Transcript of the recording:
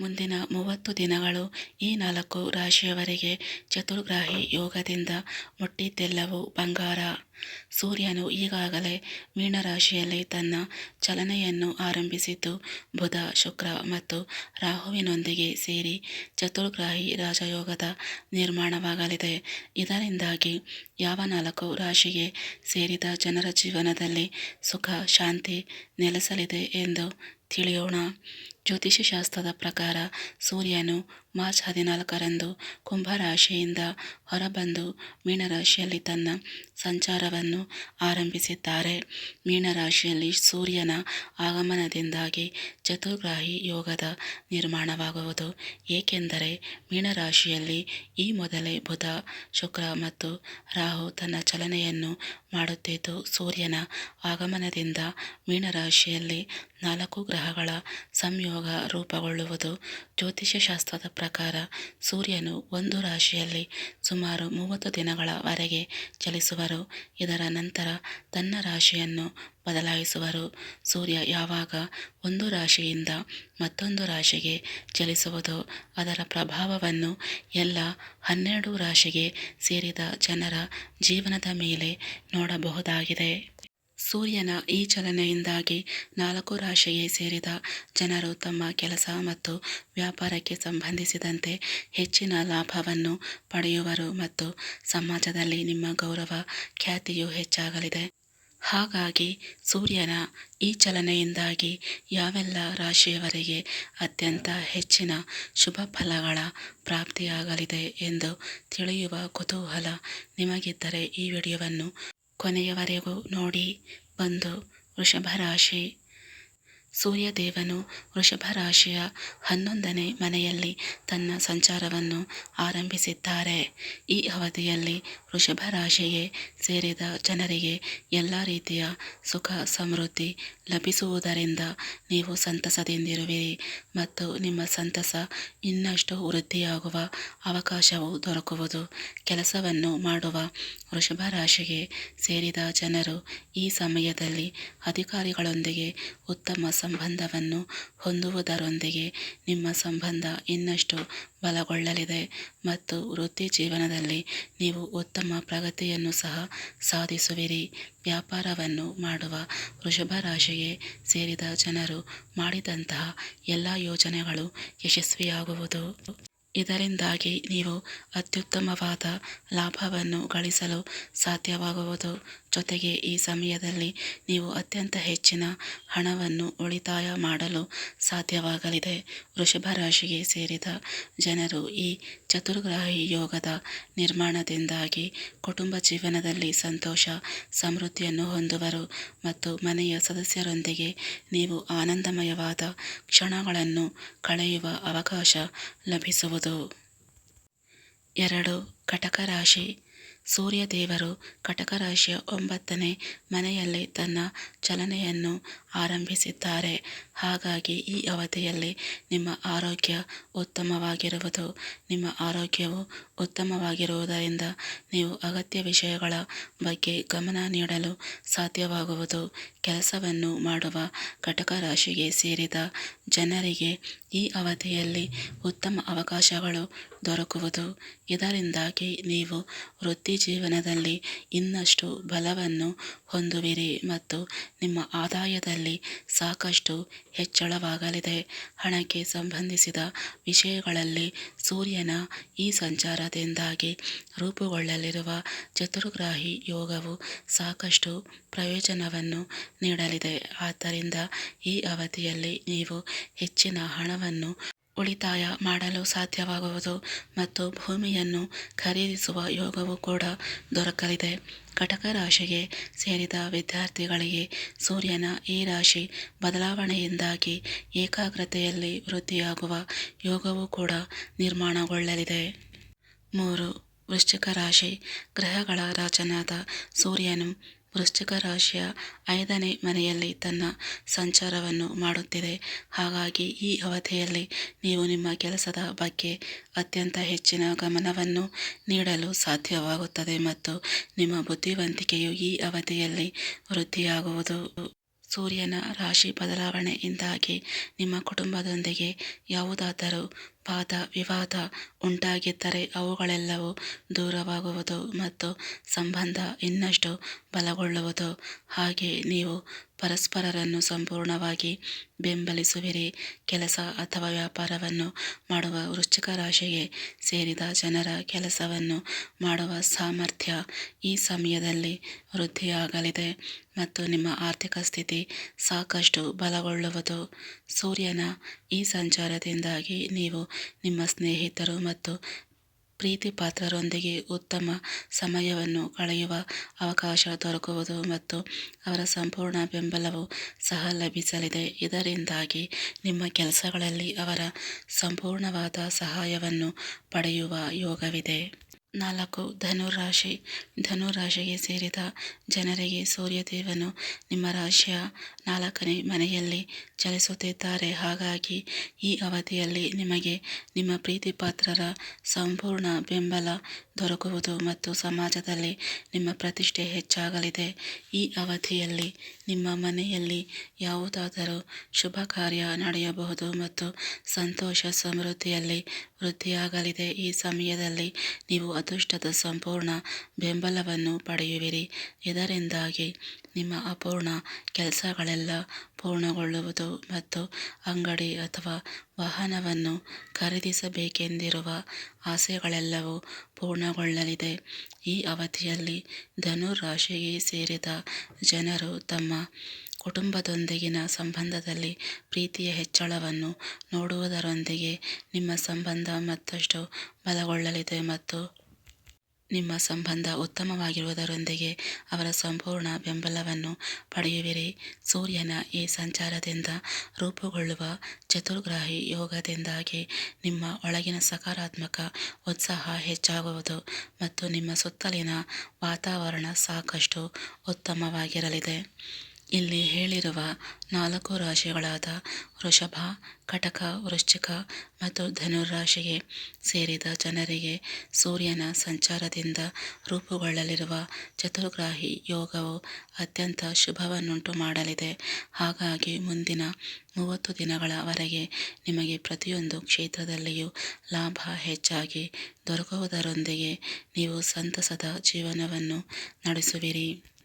ಮುಂದಿನ ಮೂವತ್ತು ದಿನಗಳು ಈ ನಾಲ್ಕು ರಾಶಿಯವರಿಗೆ ಚತುರ್ಗ್ರಾಹಿ ಯೋಗದಿಂದ ಮುಟ್ಟಿದ್ದೆಲ್ಲವೂ ಬಂಗಾರ. ಸೂರ್ಯನು ಈಗಾಗಲೇ ಮೀನರಾಶಿಯಲ್ಲಿ ತನ್ನ ಚಲನೆಯನ್ನು ಆರಂಭಿಸಿದ್ದು, ಬುಧ, ಶುಕ್ರ ಮತ್ತು ರಾಹುವಿನೊಂದಿಗೆ ಸೇರಿ ಚತುರ್ಗ್ರಾಹಿ ರಾಜಯೋಗದ ನಿರ್ಮಾಣವಾಗಲಿದೆ. ಇದರಿಂದಾಗಿ ಯಾವ ನಾಲ್ಕು ರಾಶಿಗೆ ಸೇರಿದ ಜನರ ಜೀವನದಲ್ಲಿ ಸುಖ, ಶಾಂತಿ ನೆಲೆಸಲಿದೆ ಎಂದು ತಿಳಿಯೋಣ. ಜ್ಯೋತಿಷ್ಯಶಾಸ್ತ್ರದ ಪ್ರಕಾರ ಸೂರ್ಯನು ಮಾರ್ಚ್ ಹದಿನಾಲ್ಕರಂದು ಕುಂಭರಾಶಿಯಿಂದ ಹೊರಬಂದು ಮೀನರಾಶಿಯಲ್ಲಿ ತನ್ನ ಸಂಚಾರವನ್ನು ಆರಂಭಿಸಿದ್ದಾರೆ. ಮೀನರಾಶಿಯಲ್ಲಿ ಸೂರ್ಯನ ಆಗಮನದಿಂದಾಗಿ ಚತುರ್ಗ್ರಾಹಿ ಯೋಗದ ನಿರ್ಮಾಣವಾಗುವುದು. ಏಕೆಂದರೆ ಮೀನರಾಶಿಯಲ್ಲಿ ಈ ಮೊದಲೇ ಬುಧ, ಶುಕ್ರ ಮತ್ತು ರಾಹು ತನ್ನ ಚಲನೆಯನ್ನು ಮಾಡುತ್ತಿದ್ದು, ಸೂರ್ಯನ ಆಗಮನದಿಂದ ಮೀನರಾಶಿಯಲ್ಲಿ ನಾಲ್ಕು ಗ್ರಹಗಳ ಸಂಯೋಗ ರೂಪುಗೊಳ್ಳುವುದು. ಜ್ಯೋತಿಷ್ಯಶಾಸ್ತ್ರದ ಪ್ರಕಾರ ಸೂರ್ಯನು ಒಂದು ರಾಶಿಯಲ್ಲಿ ಸುಮಾರು ಮೂವತ್ತು ದಿನಗಳವರೆಗೆ ಚಲಿಸುವರು. ಇದರ ನಂತರ ತನ್ನ ರಾಶಿಯನ್ನು ಬದಲಾಯಿಸುವರು. ಸೂರ್ಯ ಯಾವಾಗ ಒಂದು ರಾಶಿಯಿಂದ ಮತ್ತೊಂದು ರಾಶಿಗೆ ಚಲಿಸುವುದೋ ಅದರ ಪ್ರಭಾವವನ್ನು ಎಲ್ಲ ಹನ್ನೆರಡು ರಾಶಿಗೆ ಸೇರಿದ ಜನರ ಜೀವನದ ಮೇಲೆ ನೋಡಬಹುದಾಗಿದೆ. ಸೂರ್ಯನ ಈ ಚಲನೆಯಿಂದಾಗಿ ನಾಲ್ಕು ರಾಶಿಗೆ ಸೇರಿದ ಜನರು ತಮ್ಮ ಕೆಲಸ ಮತ್ತು ವ್ಯಾಪಾರಕ್ಕೆ ಸಂಬಂಧಿಸಿದಂತೆ ಹೆಚ್ಚಿನ ಲಾಭವನ್ನು ಪಡೆಯುವರು ಮತ್ತು ಸಮಾಜದಲ್ಲಿ ನಿಮ್ಮ ಗೌರವ ಖ್ಯಾತಿಯು ಹೆಚ್ಚಾಗಲಿದೆ. ಹಾಗಾಗಿ ಸೂರ್ಯನ ಈ ಚಲನೆಯಿಂದಾಗಿ ಯಾವೆಲ್ಲ ರಾಶಿಯವರಿಗೆ ಅತ್ಯಂತ ಹೆಚ್ಚಿನ ಶುಭ ಫಲಗಳ ಪ್ರಾಪ್ತಿಯಾಗಲಿದೆ ಎಂದು ತಿಳಿಯುವ ಕುತೂಹಲ ನಿಮಗಿದ್ದರೆ ಈ ವಿಡಿಯೋವನ್ನು ಕೊನೆಯವರೆಗೂ ನೋಡಿ ಬಂದು ವೃಷಭ ರಾಶಿ ಸೂರ್ಯದೇವನು ವೃಷಭ ರಾಶಿಯ ಹನ್ನೊಂದನೇ ಮನೆಯಲ್ಲಿ ತನ್ನ ಸಂಚಾರವನ್ನು ಆರಂಭಿಸಿದ್ದಾರೆ. ಈ ಅವಧಿಯಲ್ಲಿ ವೃಷಭ ರಾಶಿಗೆ ಸೇರಿದ ಜನರಿಗೆ ಎಲ್ಲ ರೀತಿಯ ಸುಖ ಸಮೃದ್ಧಿ ಲಭಿಸುವುದರಿಂದ ನೀವು ಸಂತಸದಿಂದಿರುವಿರಿ ಮತ್ತು ನಿಮ್ಮ ಸಂತಸ ಇನ್ನಷ್ಟು ವೃದ್ಧಿಯಾಗುವ ಅವಕಾಶವು ದೊರಕುವುದು. ಕೆಲಸವನ್ನು ಮಾಡುವ ವೃಷಭ ರಾಶಿಗೆ ಸೇರಿದ ಜನರು ಈ ಸಮಯದಲ್ಲಿ ಅಧಿಕಾರಿಗಳೊಂದಿಗೆ ಉತ್ತಮ ಸಂಬಂಧವನ್ನು ಹೊಂದುವುದರೊಂದಿಗೆ ನಿಮ್ಮ ಸಂಬಂಧ ಇನ್ನಷ್ಟು ಬಲಗೊಳ್ಳಲಿದೆ ಮತ್ತು ವೃತ್ತಿ ಜೀವನದಲ್ಲಿ ನೀವು ಉತ್ತಮ ಪ್ರಗತಿಯನ್ನು ಸಹ ಸಾಧಿಸುವಿರಿ. ವ್ಯಾಪಾರವನ್ನು ಮಾಡುವ ವೃಷಭ ರಾಶಿಗೆ ಸೇರಿದ ಜನರು ಮಾಡಿದಂತಹ ಎಲ್ಲ ಯೋಜನೆಗಳು ಯಶಸ್ವಿಯಾಗುವುದು. ಇದರಿಂದಾಗಿ ನೀವು ಅತ್ಯುತ್ತಮವಾದ ಲಾಭವನ್ನು ಗಳಿಸಲು ಸಾಧ್ಯವಾಗುವುದು. ಜೊತೆಗೆ ಈ ಸಮಯದಲ್ಲಿ ನೀವು ಅತ್ಯಂತ ಹೆಚ್ಚಿನ ಹಣವನ್ನು ಉಳಿತಾಯ ಮಾಡಲು ಸಾಧ್ಯವಾಗಲಿದೆ. ವೃಷಭ ರಾಶಿಗೆ ಸೇರಿದ ಜನರು ಈ ಚತುರ್ಗ್ರಾಹಿ ಯೋಗದ ನಿರ್ಮಾಣದಿಂದಾಗಿ ಕುಟುಂಬ ಜೀವನದಲ್ಲಿ ಸಂತೋಷ, ಸಮೃದ್ಧಿಯನ್ನು ಹೊಂದುವರು ಮತ್ತು ಮನೆಯ ಸದಸ್ಯರೊಂದಿಗೆ ನೀವು ಆನಂದಮಯವಾದ ಕ್ಷಣಗಳನ್ನು ಕಳೆಯುವ ಅವಕಾಶ ಲಭಿಸುವುದು. ಎರಡು ಕಟಕ ರಾಶಿ. ಸೂರ್ಯದೇವರು ಕಟಕ ರಾಶಿಯ ಒಂಬತ್ತನೇ ಮನೆಯಲ್ಲಿ ತನ್ನ ಚಲನೆಯನ್ನು ಆರಂಭಿಸಿದ್ದಾರೆ. ಹಾಗಾಗಿ ಈ ಅವಧಿಯಲ್ಲಿ ನಿಮ್ಮ ಆರೋಗ್ಯ ಉತ್ತಮವಾಗಿರುವುದು. ನಿಮ್ಮ ಆರೋಗ್ಯವು ಉತ್ತಮವಾಗಿರುವುದರಿಂದ ನೀವು ಅಗತ್ಯ ವಿಷಯಗಳ ಬಗ್ಗೆ ಗಮನ ನೀಡಲು ಸಾಧ್ಯವಾಗುವುದು. ಕೆಲಸವನ್ನು ಮಾಡುವ ಘಟಕ ರಾಶಿಗೆ ಸೇರಿದ ಜನರಿಗೆ ಈ ಅವಧಿಯಲ್ಲಿ ಉತ್ತಮ ಅವಕಾಶಗಳು ದೊರಕುವುದು. ಇದರಿಂದಾಗಿ ನೀವು ವೃತ್ತಿ ಜೀವನದಲ್ಲಿ ಇನ್ನಷ್ಟು ಬಲವನ್ನು ಹೊಂದುವಿರಿ ಮತ್ತು ನಿಮ್ಮ ಆದಾಯದಲ್ಲಿ ಸಾಕಷ್ಟು ಹೆಚ್ಚಳವಾಗಲಿದೆ. ಹಣಕ್ಕೆ ಸಂಬಂಧಿಸಿದ ವಿಷಯಗಳಲ್ಲಿ ಸೂರ್ಯನ ಈ ಸಂಚಾರದಿಂದಾಗಿ ರೂಪುಗೊಳ್ಳಲಿರುವ ಚತುರ್ಗ್ರಾಹಿ ಯೋಗವು ಸಾಕಷ್ಟು ಪ್ರಯೋಜನವನ್ನು ನೀಡಲಿದೆ. ಆದ್ದರಿಂದ ಈ ಅವಧಿಯಲ್ಲಿ ನೀವು ಹೆಚ್ಚಿನ ಹಣವನ್ನು ಉಳಿತಾಯ ಮಾಡಲು ಸಾಧ್ಯವಾಗುವುದು ಮತ್ತು ಭೂಮಿಯನ್ನು ಖರೀದಿಸುವ ಯೋಗವು ಕೂಡ ದೊರಕಲಿದೆ. ಕಟಕ ರಾಶಿಗೆ ಸೇರಿದ ವಿದ್ಯಾರ್ಥಿಗಳಿಗೆ ಸೂರ್ಯನ ಈ ರಾಶಿ ಬದಲಾವಣೆಯಿಂದಾಗಿ ಏಕಾಗ್ರತೆಯಲ್ಲಿ ವೃದ್ಧಿಯಾಗುವ ಯೋಗವು ಕೂಡ ನಿರ್ಮಾಣಗೊಳ್ಳಲಿದೆ. ಮೂರು ವೃಶ್ಚಿಕ ರಾಶಿ ಗ್ರಹಗಳ ರಾಜನಾದ ಸೂರ್ಯನು ವೃಶ್ಚಿಕ ರಾಶಿಯ ಐದನೇ ಮನೆಯಲ್ಲಿ ತನ್ನ ಸಂಚಾರವನ್ನು ಮಾಡುತ್ತಿದೆ. ಹಾಗಾಗಿ ಈ ಅವಧಿಯಲ್ಲಿ ನೀವು ನಿಮ್ಮ ಕೆಲಸದ ಬಗ್ಗೆ ಅತ್ಯಂತ ಹೆಚ್ಚಿನ ಗಮನವನ್ನು ನೀಡಲು ಸಾಧ್ಯವಾಗುತ್ತದೆ ಮತ್ತು ನಿಮ್ಮ ಬುದ್ಧಿವಂತಿಕೆಯು ಈ ಅವಧಿಯಲ್ಲಿ ವೃದ್ಧಿಯಾಗುವುದು. ಸೂರ್ಯನ ರಾಶಿ ಬದಲಾವಣೆಯಿಂದಾಗಿ ನಿಮ್ಮ ಕುಟುಂಬದೊಂದಿಗೆ ಯಾವುದಾದರೂ ವಾದ ವಿವಾದ ಉಂಟಾಗಿದ್ದರೆ ಅವುಗಳೆಲ್ಲವೂ ದೂರವಾಗುವುದು ಮತ್ತು ಸಂಬಂಧ ಇನ್ನಷ್ಟು ಬಲಗೊಳ್ಳುವುದು. ಹಾಗೆ ನೀವು ಪರಸ್ಪರರನ್ನು ಸಂಪೂರ್ಣವಾಗಿ ಬೆಂಬಲಿಸುವಿರಿ. ಕೆಲಸ ಅಥವಾ ವ್ಯಾಪಾರವನ್ನು ಮಾಡುವ ವೃಶ್ಚಿಕ ರಾಶಿಗೆ ಸೇರಿದ ಜನರ ಕೆಲಸವನ್ನು ಮಾಡುವ ಸಾಮರ್ಥ್ಯ ಈ ಸಮಯದಲ್ಲಿ ವೃದ್ಧಿಯಾಗಲಿದೆ ಮತ್ತು ನಿಮ್ಮ ಆರ್ಥಿಕ ಸ್ಥಿತಿ ಸಾಕಷ್ಟು ಬಲಗೊಳ್ಳುವುದು. ಸೂರ್ಯನ ಈ ಸಂಚಾರದಿಂದಾಗಿ ನೀವು ನಿಮ್ಮ ಸ್ನೇಹಿತರು ಮತ್ತು ಪ್ರೀತಿಪಾತ್ರರೊಂದಿಗೆ ಉತ್ತಮ ಸಮಯವನ್ನು ಕಳೆಯುವ ಅವಕಾಶ ದೊರಕುವುದು ಮತ್ತು ಅವರ ಸಂಪೂರ್ಣ ಬೆಂಬಲವು ಸಹ ಲಭಿಸಲಿದೆ. ಇದರಿಂದಾಗಿ ನಿಮ್ಮ ಕೆಲಸಗಳಲ್ಲಿ ಅವರ ಸಂಪೂರ್ಣವಾದ ಸಹಾಯವನ್ನು ಪಡೆಯುವ ಯೋಗವಿದೆ. ನಾಲ್ಕು, ಧನುರಾಶಿ. ಧನುರಾಶಿಗೆ ಸೇರಿದ ಜನರಿಗೆ ಸೂರ್ಯದೇವನು ನಿಮ್ಮ ರಾಶಿಯ ನಾಲ್ಕನೇ ಮನೆಯಲ್ಲಿ ಚಲಿಸುತ್ತಿದ್ದಾರೆ. ಹಾಗಾಗಿ ಈ ಅವಧಿಯಲ್ಲಿ ನಿಮಗೆ ನಿಮ್ಮ ಪ್ರೀತಿಪಾತ್ರರ ಸಂಪೂರ್ಣ ಬೆಂಬಲ ದೊರಕುವುದು ಮತ್ತು ಸಮಾಜದಲ್ಲಿ ನಿಮ್ಮ ಪ್ರತಿಷ್ಠೆ ಹೆಚ್ಚಾಗಲಿದೆ. ಈ ಅವಧಿಯಲ್ಲಿ ನಿಮ್ಮ ಮನೆಯಲ್ಲಿ ಯಾವುದಾದರೂ ಶುಭ ಕಾರ್ಯ ನಡೆಯಬಹುದು ಮತ್ತು ಸಂತೋಷ ಸಮೃದ್ಧಿಯಲ್ಲಿ ವೃದ್ಧಿಯಾಗಲಿದೆ. ಈ ಸಮಯದಲ್ಲಿ ನೀವು ಅದೃಷ್ಟದ ಸಂಪೂರ್ಣ ಬೆಂಬಲವನ್ನು ಪಡೆಯುವಿರಿ. ಇದರಿಂದಾಗಿ ನಿಮ್ಮ ಅಪೂರ್ಣ ಕೆಲಸಗಳೆಲ್ಲ ಪೂರ್ಣಗೊಳ್ಳುವುದು ಮತ್ತು ಅಂಗಡಿ ಅಥವಾ ವಾಹನವನ್ನು ಖರೀದಿಸಬೇಕೆಂದಿರುವ ಆಸೆಗಳೆಲ್ಲವೂ ಪೂರ್ಣಗೊಳ್ಳಲಿದೆ. ಈ ಅವಧಿಯಲ್ಲಿ ಧನು ರಾಶಿಗೆ ಸೇರಿದ ಜನರು ತಮ್ಮ ಕುಟುಂಬದೊಂದಿಗಿನ ಸಂಬಂಧದಲ್ಲಿ ಪ್ರೀತಿಯ ಹೆಚ್ಚಳವನ್ನು ನೋಡುವುದರೊಂದಿಗೆ ನಿಮ್ಮ ಸಂಬಂಧ ಮತ್ತಷ್ಟು ಬಲಗೊಳ್ಳಲಿದೆ ಮತ್ತು ನಿಮ್ಮ ಸಂಬಂಧ ಉತ್ತಮವಾಗಿರುವುದರೊಂದಿಗೆ ಅವರ ಸಂಪೂರ್ಣ ಬೆಂಬಲವನ್ನು ಪಡೆಯುವಿರಿ. ಸೂರ್ಯನ ಈ ಸಂಚಾರದಿಂದ ರೂಪುಗೊಳ್ಳುವ ಚತುರ್ಗ್ರಾಹಿ ಯೋಗದಿಂದಾಗಿ ನಿಮ್ಮ ಒಳಗಿನ ಸಕಾರಾತ್ಮಕ ಉತ್ಸಾಹ ಹೆಚ್ಚಾಗುವುದು ಮತ್ತು ನಿಮ್ಮ ಸುತ್ತಲಿನ ವಾತಾವರಣ ಸಾಕಷ್ಟು ಉತ್ತಮವಾಗಿರಲಿದೆ. ಇಲ್ಲಿ ಹೇಳಿರುವ ನಾಲ್ಕು ರಾಶಿಗಳಾದ ವೃಷಭ, ಕಟಕ, ವೃಶ್ಚಿಕ ಮತ್ತು ಧನುರಾಶಿಗೆ ಸೇರಿದ ಜನರಿಗೆ ಸೂರ್ಯನ ಸಂಚಾರದಿಂದ ರೂಪುಗೊಳ್ಳಲಿರುವ ಚತುರ್ಗ್ರಾಹಿ ಯೋಗವು ಅತ್ಯಂತ ಶುಭವನ್ನುಂಟು ಮಾಡಲಿದೆ. ಹಾಗಾಗಿ ಮುಂದಿನ ಮೂವತ್ತು ದಿನಗಳವರೆಗೆ ನಿಮಗೆ ಪ್ರತಿಯೊಂದು ಕ್ಷೇತ್ರದಲ್ಲಿಯೂ ಲಾಭ ಹೆಚ್ಚಾಗಿ ದೊರಕುವುದರೊಂದಿಗೆ ನೀವು ಸಂತಸದ ಜೀವನವನ್ನು ನಡೆಸುವಿರಿ.